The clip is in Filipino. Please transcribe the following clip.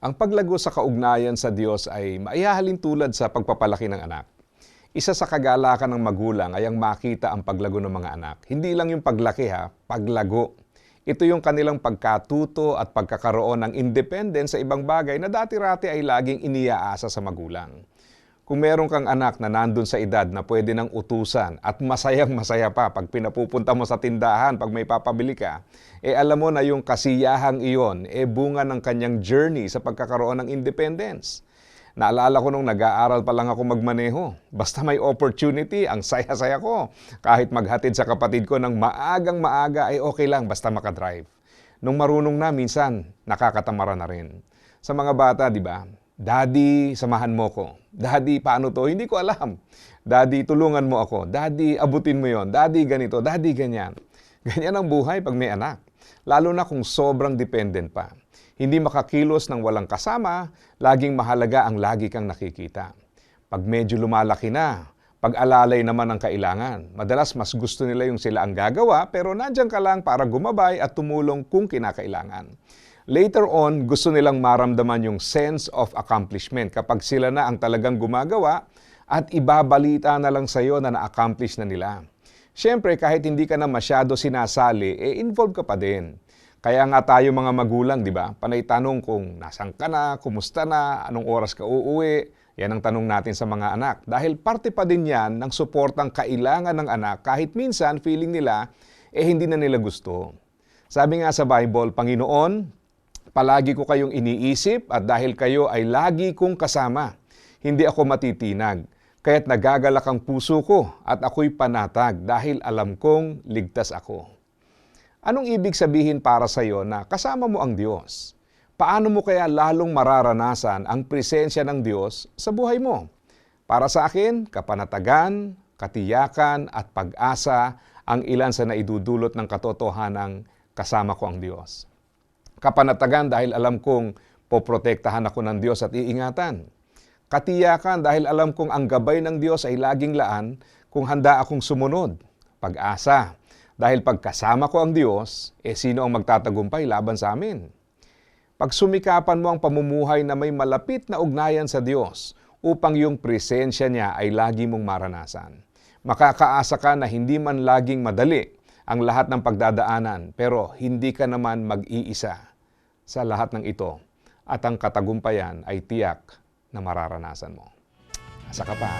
Ang paglago sa kaugnayan sa Diyos ay maihahalin tulad sa pagpapalaki ng anak. Isa sa kagalakan ng magulang ay ang makita ang paglago ng mga anak. Hindi lang yung paglaki ha, paglago. Ito yung kanilang pagkatuto at pagkakaroon ng independence sa ibang bagay na dati-rati ay laging iniaasa sa magulang. Kung meron kang anak na nandun sa edad na pwede nang utusan at masayang masaya pa pag pinapupunta mo sa tindahan pag may papabili ka, eh alam mo na yung kasiyahang iyon eh bunga ng kanyang journey sa pagkakaroon ng independence. Naalala ko nung nag-aaral pa lang ako magmaneho. Basta may opportunity, ang saya-saya ko. Kahit maghatid sa kapatid ko ng maagang maaga ay okay lang basta makadrive. Nung marunong na, minsan nakakatamara na rin. Sa mga bata, di ba? Daddy, samahan mo ko. Daddy, paano to? Hindi ko alam. Daddy, tulungan mo ako. Daddy, abutin mo yon. Daddy, ganito. Daddy, ganyan. Ganyan ang buhay pag may anak. Lalo na kung sobrang dependent pa. Hindi makakilos ng walang kasama, laging mahalaga ang lagi kang nakikita. Pag medyo lumalaki na, pag-alalay naman ang kailangan. Madalas mas gusto nila yung sila ang gagawa pero nandiyan ka lang para gumabay at tumulong kung kinakailangan. Later on, gusto nilang maramdaman yung sense of accomplishment kapag sila na ang talagang gumagawa at ibabalita na lang sa'yo na na-accomplish na nila. Siyempre, kahit hindi ka na masyado sinasali, eh involved ka pa din. Kaya nga tayo mga magulang, di ba? Panay tanong kung nasan ka na, kumusta na, anong oras ka uuwi. Yan ang tanong natin sa mga anak. Dahil parte pa din yan ng suportang kailangan ng anak kahit minsan feeling nila eh hindi na nila gusto. Sabi nga sa Bible, Panginoon, palagi ko kayong iniisip at dahil kayo ay lagi kong kasama, hindi ako matitinag. Kaya't nagagalak ang puso ko at ako'y panatag dahil alam kong ligtas ako. Anong ibig sabihin para sa iyo na kasama mo ang Diyos? Paano mo kaya lalong mararanasan ang presensya ng Diyos sa buhay mo? Para sa akin, kapanatagan, katiyakan at pag-asa ang ilan sa naidudulot ng katotohanang kasama ko ang Diyos. Kapanatagan dahil alam kong poprotektahan ako ng Diyos at iingatan. Katiyakan dahil alam kong ang gabay ng Diyos ay laging laan kung handa akong sumunod. Pag-asa dahil pagkasama ko ang Diyos, eh sino ang magtatagumpay laban sa amin? Pag sumikapan mo ang pamumuhay na may malapit na ugnayan sa Diyos upang yung presensya niya ay lagi mong maranasan. Makakaasa ka na hindi man laging madali ang lahat ng pagdadaanan, pero hindi ka naman mag-iisa sa lahat ng ito at ang katagumpayan ay tiyak na mararanasan mo. Asa ka pa.